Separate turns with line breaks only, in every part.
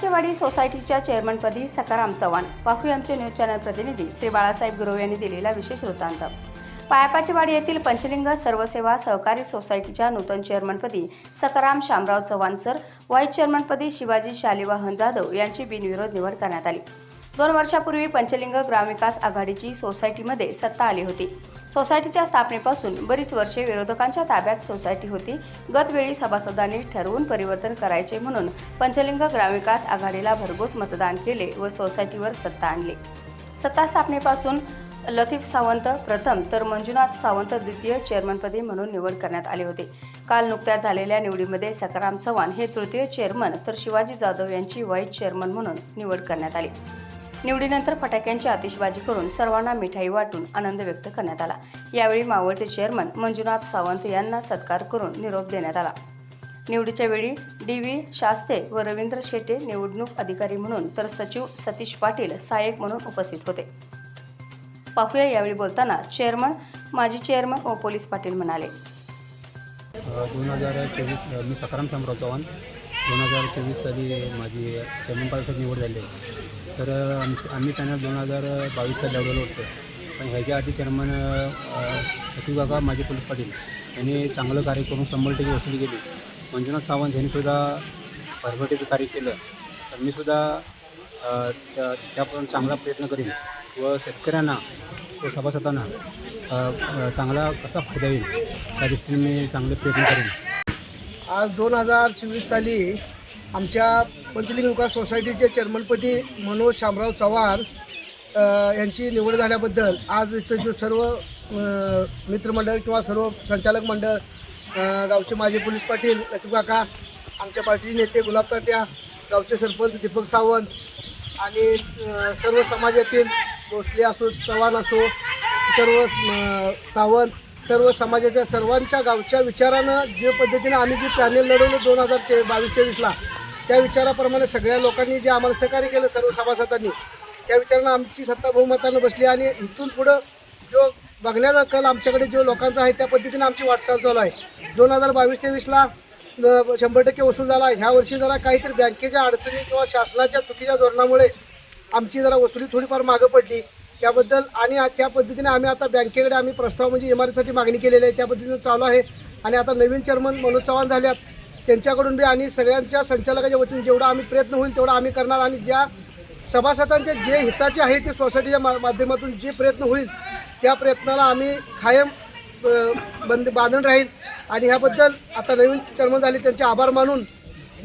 सोसायटीच्या चेअरमनपदी सकाराम चव्हाण. पाहू आमचे न्यूज चॅनल प्रतिनिधी श्री बाळासाहेब गुरव यांनी दिलेला विशेष वृत्तांत. पायापाचीवाडी येथील पंचलिंग सर्वसेवा सहकारी सोसायटीच्या नूतन चेअरमनपदी सकाराम शामराव चव्हाण सर व्हाईस चेअरमनपदी शिवाजी शालिवाहन जाधव यांची बिनविरोध निवड करण्यात आली. दोन वर्षापूर्वी पंचलिंग ग्रामविकास आघाडीची सोसायटीमध्ये सत्ता आली होती. सोसायटीच्या स्थापनेपासून बरीच वर्षे विरोधकांच्या ताब्यात सोसायटी होती. गतवेळी सभासदांनी ठरवून परिवर्तन करायचे म्हणून पंचलिंग ग्रामविकास आघाडीला भरघोस मतदान केले व सोसायटीवर सत्ता आणली. सत्ता स्थापनेपासून लतीफ सावंत प्रथम तर मंजुनाथ सावंत द्वितीय चेअरमनपदी म्हणून निवड करण्यात आली होती. काल नुकत्याच झालेल्या निवडीमध्ये सकाराम चव्हाण हे तृतीय चेअरमन तर शिवाजी जाधव यांची व्हाईस चेअरमन म्हणून निवड करण्यात आली. निवडीनंतर फटाक्यांची आतिषबाजी करून सर्वांना मिठाई वाटून आनंद व्यक्त करण्यात आला. यावेळी मावळते चेअरमन मंजुनाथ सावंत यांना सत्कार करून निरोप देण्यात आला. निवडीच्या वेळी डी व्ही शास्ते व रवींद्र शेटे निवडणूक अधिकारी म्हणून तर सचिव सतीश पाटील सहाय्यक म्हणून उपस्थित होते. पाहूया यावेळी बोलताना चेअरमन माजी चेअरमन व पोलीस पाटील म्हणाले.
दोन हजार चोवीस मी सकाराम शामराव चव्हाण. दोन हजार चोवीस साली माझी चेअरमन निवड झाली. आहे. तर आम आम्ही त्यांना दोन हजार बावीस साली लावलेलं होतं. पण ह्याच्या आधी चेअरमन सचिव काका माझे पोलीस पाटील यांनी चांगलं कार्य करून शंभर टक्के वसुली केली. मंजुनाथ सावंत यांनी सुद्धा भरभटीचं कार्य केलं. तर मी सुद्धा त्यापासून चांगला प्रयत्न करीन व शेतकऱ्यांना व सभासदांना चांगला कसा फायदा येईल त्या दृष्टीने मी चांगले प्रयत्न करेन.
आज दोन हजार चोवीस साली आमच्या पंचलिंग विकास सोसायटीचे चेअरमनपदी मनोज शामराव चव्हाण यांची निवड झाल्याबद्दल आज इथं सर्व मित्रमंडळ किंवा सर्व संचालक मंडळ गावचे माजी पोलीस पाटील लतीफ काका आमच्या पार्टीचे नेते गुलाब तात्या गावचे सरपंच दीपक सावंत आणि सर्व समाजातील भोसले असो चव्हाण असो सर्व सावंत सर्व समाजाच्या सर्वांच्या गावच्या विचारानं जे पद्धतीनं आम्ही जी पॅनेल लढवलं दोन हजार ते बावीस तेवीसला त्या विचाराप्रमाणे सगळ्या लोकांनी जे आम्हाला सहकार्य केलं सर्व सभासदांनी त्या विचारानं आमची सत्ता बहुमतानं बसली आणि इथून पुढं जो बघण्याचा कल आमच्याकडे जो लोकांचा आहे त्या पद्धतीनं आमची वाटचाल चालू आहे. दोन हजार बावीस तेवीसला शंभर टक्के वसूल झाला. ह्या वर्षी जरा काहीतरी बँकेच्या अडचणी किंवा शासनाच्या चुकीच्या धोरणामुळे आमची जरा वसुली थोडीफार मागं पडली. त्याबद्दल आणि त्या पद्धतीने आम्ही आता बँकेकडे आम्ही प्रस्ताव म्हणजे इमारतीसाठी मागणी केलेली आहे. त्या पद्धतीनं चालू आहे. आणि आता नवीन चेअरमन मनोज चव्हाण झाल्यात. त्यांच्याकडून बी आणि सगळ्यांच्या संचालकाच्या वतीने जेवढा आम्ही प्रयत्न होईल तेवढा आम्ही करणार. आणि ज्या सभासदांचे जे हिताचे आहे ते सोसायटीच्या मा माध्यमातून जे प्रयत्न होईल त्या प्रयत्नाला आम्ही कायम बंद बांधून राहील. आणि ह्याबद्दल आता नवीन चेअरमन झाले त्यांचे आभार मानून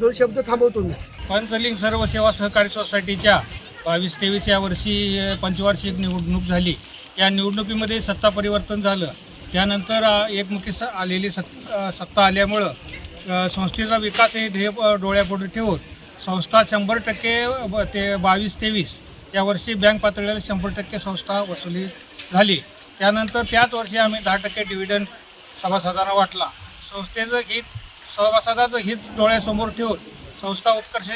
दोन शब्द थांबवतो मी.
पंचलिंग सर्व सेवा सहकारी सोसायटीच्या बावीस तेवीस या वर्षी पंचवार्षिक निवडणूक झाली. या निवडणुकीमध्ये सत्ता परिवर्तन झालं. त्यानंतर एकमुखी स आलेली सत् सत्ता आल्यामुळं संस्थेचा विकास हे ध्येय डोळ्यापुढे ठेवून संस्था शंभर टक्के ब- ते बावीस तेवीस या वर्षी बँक पातळीला शंभर टक्के संस्था वसुली झाली. त्यानंतर त्याच वर्षी आम्ही दहा टक्के डिव्हिडंड सभासदांना वाटला. संस्थेचं हित सभासदाचं हित डोळ्यासमोर ठेवून संस्था उत्कर्ष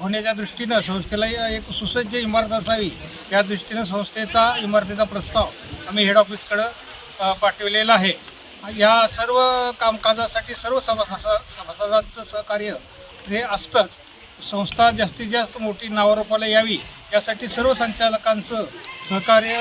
होण्याच्या दृष्टीनं संस्थेला एक सुसज्ज इमारत असावी या दृष्टीनं संस्थेचा इमारतीचा प्रस्ताव आम्ही हेड ऑफिसकडं पाठवलेला पाठविलेला आहे. या सर्व कामकाजासाठी सर्व सभासा सभासदांचं सहकार्य हे असतंच. संस्था जास्तीत जास्त मोठी नावारोपाला यावी यासाठी सर्व संचालकांचं सहकार्य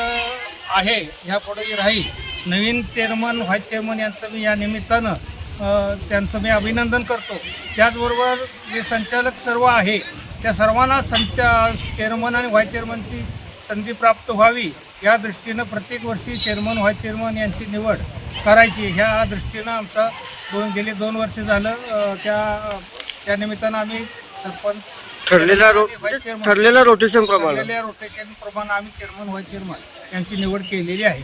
आहे ह्यापुढेही राहील. नवीन चेअरमन व्हाईस चेअरमन यांचं मी या निमित्तानं त्यांचं मी अभिनंदन करतो. त्याचबरोबर जे संचालक सर्व आहे त्या सर्वांना संचा चेअरमन आणि व्हाईस चेअरमनची संधी प्राप्त व्हावी या दृष्टीनं प्रत्येक वर्षी चेअरमन व्हाईस चेअरमन यांची निवड करायची. ह्या दृष्टीनं आमचा दोन गेले दोन वर्ष झालं त्या त्या निमित्तानं आम्ही सरपंच
ठरलेल्या रो-
व्हाईस चेअरमन-
ठरलेल्या रोटेशन प्रमाणे.
ठरलेल्या रोटेशन प्रमाणे आम्ही चेअरमन व्हाईस चेअरमन यांची निवड केलेली आहे.